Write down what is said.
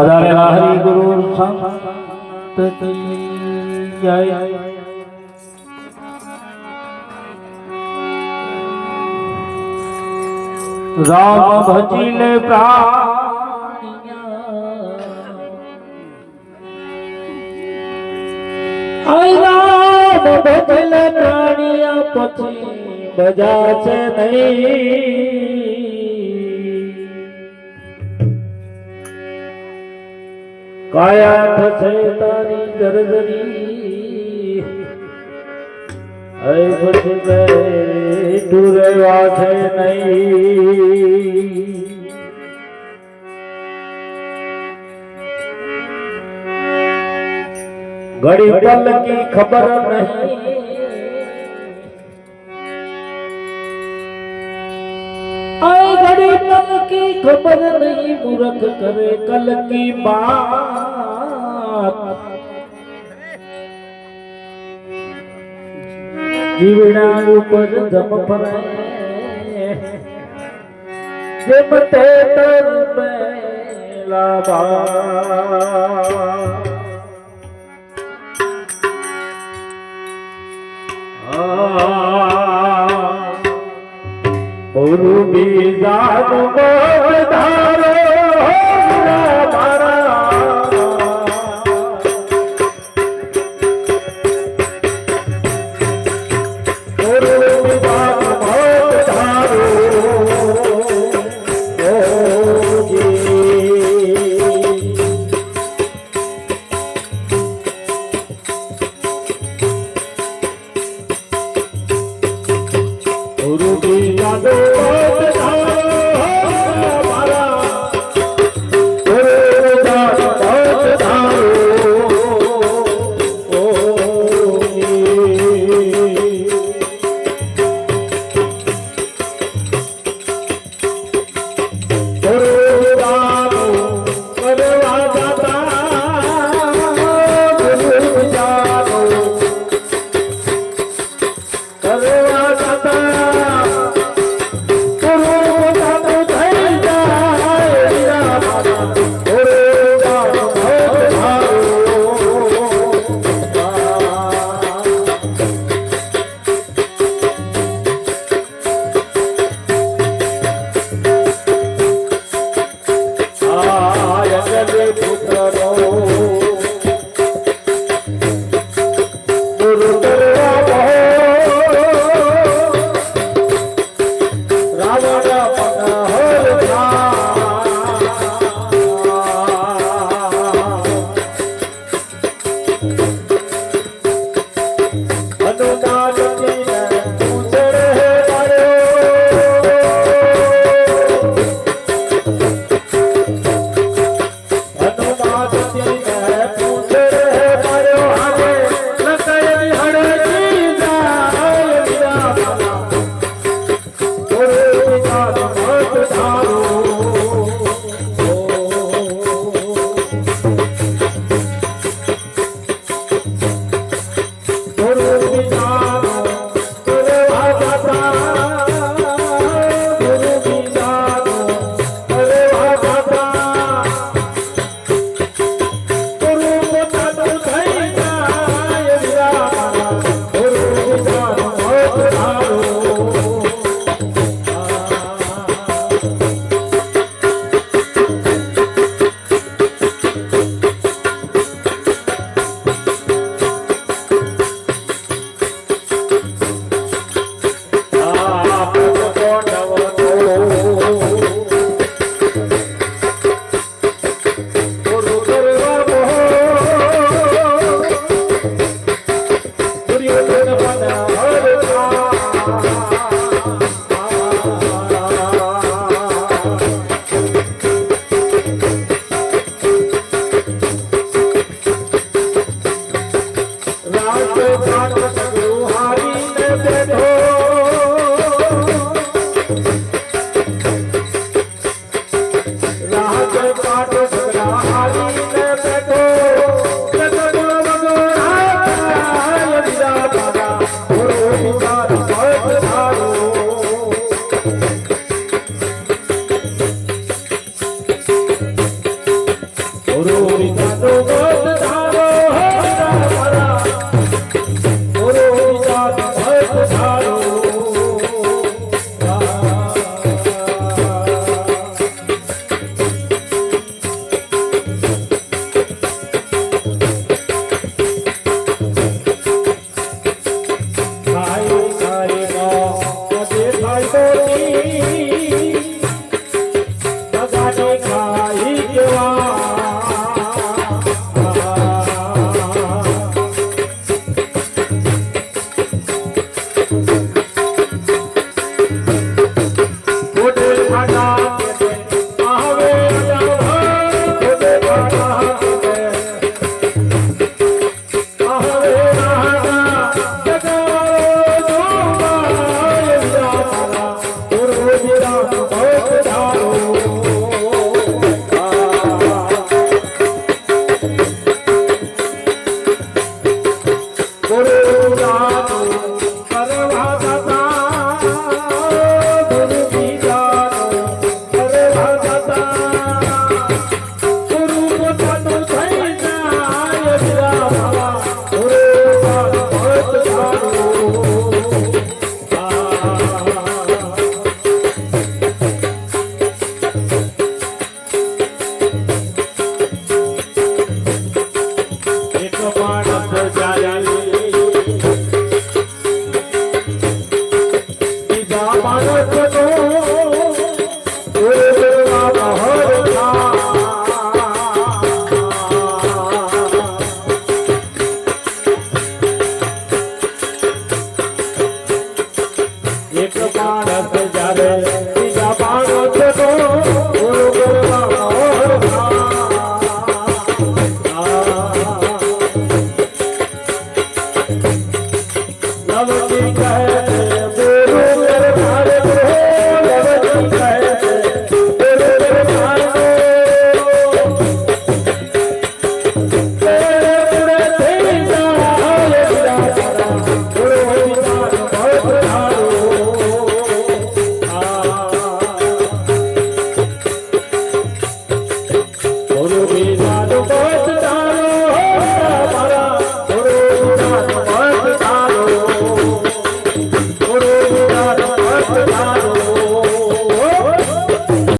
પધારેલા હરિ ગુરુ સંત જય રામ ભજીને રામ ભજલે પ્રાણિયા પછી બજા છે નહીં. કાયા થશે તારી જરજરી. હે પછી બેઠું રહેવા છે નહીં. ઘડી પલ કી ખબર નહીં. ઘડી પલ કી ખબર નહીં, મૂર્ખ કરે કલ કી બાત જીવડા ઉપર જમ પર જેમ તે તર મેલા ગુરુ બીજા મોઢા Thank you.